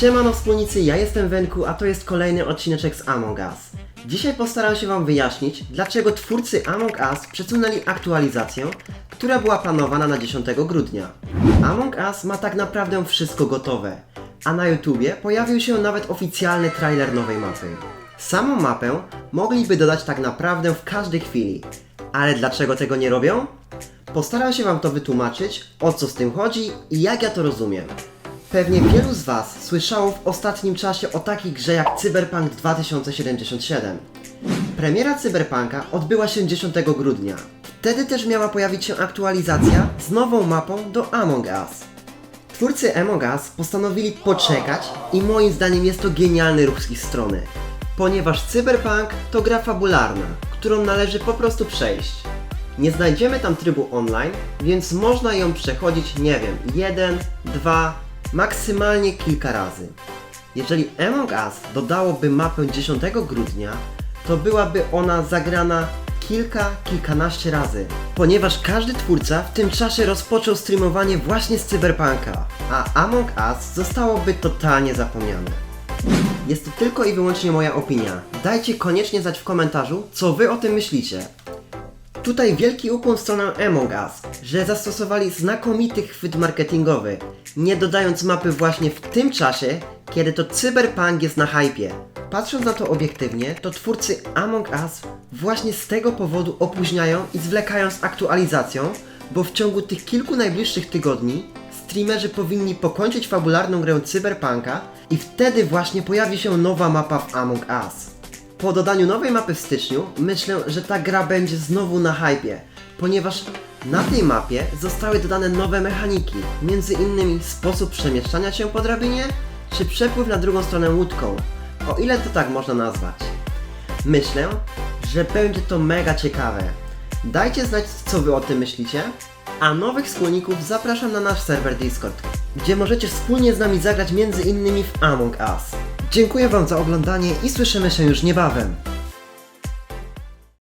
Siemano wspólnicy, ja jestem Wenku, a to jest kolejny odcineczek z Among Us. Dzisiaj postaram się Wam wyjaśnić, dlaczego twórcy Among Us przesunęli aktualizację, która była planowana na 10 grudnia. Among Us ma tak naprawdę wszystko gotowe, a na YouTubie pojawił się nawet oficjalny trailer nowej mapy. Samą mapę mogliby dodać tak naprawdę w każdej chwili, ale dlaczego tego nie robią? Postaram się Wam to wytłumaczyć, o co z tym chodzi i jak ja to rozumiem. Pewnie wielu z Was słyszało w ostatnim czasie o takiej grze jak Cyberpunk 2077. Premiera Cyberpunka odbyła się 10 grudnia. Wtedy też miała pojawić się aktualizacja z nową mapą do Among Us. Twórcy Among Us postanowili poczekać i moim zdaniem jest to genialny ruch z ich strony. Ponieważ Cyberpunk to gra fabularna, którą należy po prostu przejść. Nie znajdziemy tam trybu online, więc można ją przechodzić, nie wiem, jeden, dwa, maksymalnie kilka razy. Jeżeli Among Us dodałoby mapę 10 grudnia, to byłaby ona zagrana kilka, kilkanaście razy, ponieważ każdy twórca w tym czasie rozpoczął streamowanie właśnie z Cyberpunka, a Among Us zostałoby totalnie zapomniane. Jest to tylko i wyłącznie moja opinia. Dajcie koniecznie znać w komentarzu, co wy o tym myślicie. Tutaj wielki ukłon w stronę Among Us, że zastosowali znakomity chwyt marketingowy, nie dodając mapy właśnie w tym czasie, kiedy to Cyberpunk jest na hypie. Patrząc na to obiektywnie, to twórcy Among Us właśnie z tego powodu opóźniają i zwlekają z aktualizacją, bo w ciągu tych kilku najbliższych tygodni streamerzy powinni pokończyć fabularną grę Cyberpunka i wtedy właśnie pojawi się nowa mapa w Among Us. Po dodaniu nowej mapy w styczniu myślę, że ta gra będzie znowu na hypie, ponieważ na tej mapie zostały dodane nowe mechaniki, między innymi sposób przemieszczania się po drabinie, czy przepływ na drugą stronę łódką, o ile to tak można nazwać. Myślę, że będzie to mega ciekawe. Dajcie znać, co wy o tym myślicie, a nowych wspólników zapraszam na nasz serwer Discord, gdzie możecie wspólnie z nami zagrać między innymi w Among Us. Dziękuję wam za oglądanie i słyszymy się już niebawem.